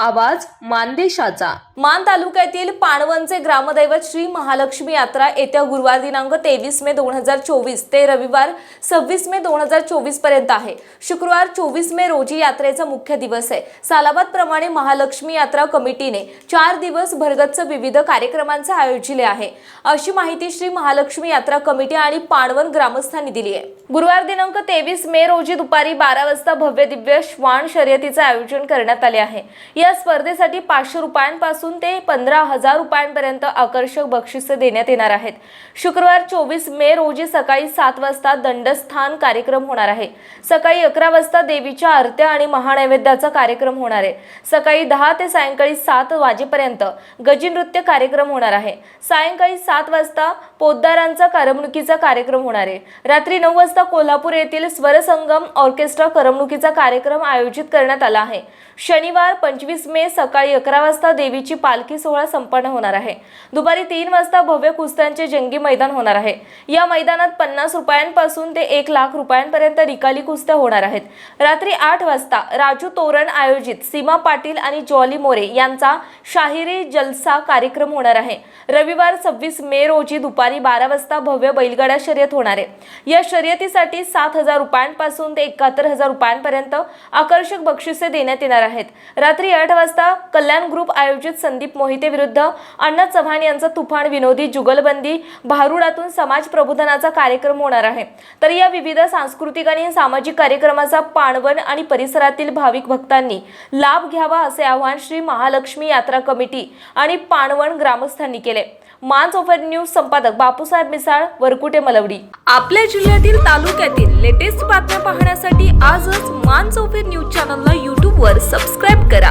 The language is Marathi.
आवाज मानदेशाचा. मान तालुक्यातील पाणवनचे ग्रामदैवत श्री महालक्ष्मी यात्रा येत्या गुरुवार दिनांक तेवीस मे दोन हजार चोवीस ते रविवार सव्वीस मे दोन हजार चोवीसपर्यंत आहे. शुक्रवार चोवीस मे रोजी यात्रेचा मुख्य दिवस आहे. सालाबाद प्रमाणे महालक्ष्मी यात्रा कमिटीने चार दिवस भरगच्च विविध कार्यक्रमांचे आयोजिले आहे. अशी माहिती श्री महालक्ष्मी यात्रा कमिटी आणि पाणवन ग्रामस्थांनी दिली आहे. गुरुवार दिनांक तेवीस मे रोजी दुपारी बारा वाजता भव्य दिव्य श्वान शर्यतीचे आयोजन करण्यात आले आहे. या स्पर्धेसाठी पाचशे रुपयांपासून ते पंधरा हजार रुपयांपर्यंत आकर्षक बक्षिसे देण्यात येणार आहेत. शुक्रवार चोवीस मे रोजी सकाळी सात वाजता दंडस्थान कार्यक्रम होणार आहे. सकाळी अकरा वाजता देवीच्या आरत्या आणि महानैवेद्याचा कार्यक्रम होणार आहे. सकाळी दहा ते सायंकाळी सात वाजेपर्यंत गजीनृत्य कार्यक्रम होणार आहे. सायंकाळी सात वाजता पोद्दारांचा करमणुकीचा कार्यक्रम होणार आहे. रात्री नऊ वाजता कोल्हापूर येथील स्वरसंगम ऑर्केस्ट्रा करमणुकीचा कार्यक्रम आयोजित करण्यात आला आहे. शनिवार पंचवीस मे सकाळी अकरा वाजता देवीची पालखी सोहळा संपन्न होणार आहे. दुपारी तीन वाजता भव्य कुस्त्यांचे जंगी मैदान होणार आहे. या मैदानात पन्नास रुपयांपासून ते एक लाख रुपयांपर्यंत रिकाली कुस्त्या होणार आहेत. रात्री आठ वाजता राजू तोरण आयोजित सीमा पाटील आणि जॉली मोरे यांचा शाहिरी जलसा कार्यक्रम होणार आहे. रविवार सव्वीस मे रोजी दुपारी बारा वाजता भव्य बैलगाडा शर्यत होणार आहे. या शर्यतीसाठी सात हजार रुपयांपासून ते एकाहत्तर हजार रुपयांपर्यंत आकर्षक बक्षिसे देण्यात येणार आहेत. रात्री आठ आठ वाजता कल्याण ग्रुप आयोजित संदीप मोहिते विरुद्ध अण्णा चव्हाण यांचा तुफान विनोदी जुगलबंदी भारुडातून समाज प्रबोधनाचा कार्यक्रम होणार आहे. तर या विविध सांस्कृतिक आणि सामाजिक कार्यक्रमाचा पाणवण आणि परिसरातील भाविक भक्तांनी लाभ घ्यावा असे आवाहन श्री महालक्ष्मी यात्रा कमिटी आणि पाणवण ग्रामस्थांनी केले. मान ओफर न्यूज संपादक बापूसाहेब मिसाळ वरकुटे मलवडी. आपल्या जिल्ह्यातील तालुक्यातील लेटेस्ट बातम्या पाहण्यासाठी आजच मान चौफेर न्यूज चॅनलला यूट्यूबवर सबस्क्राईब करा.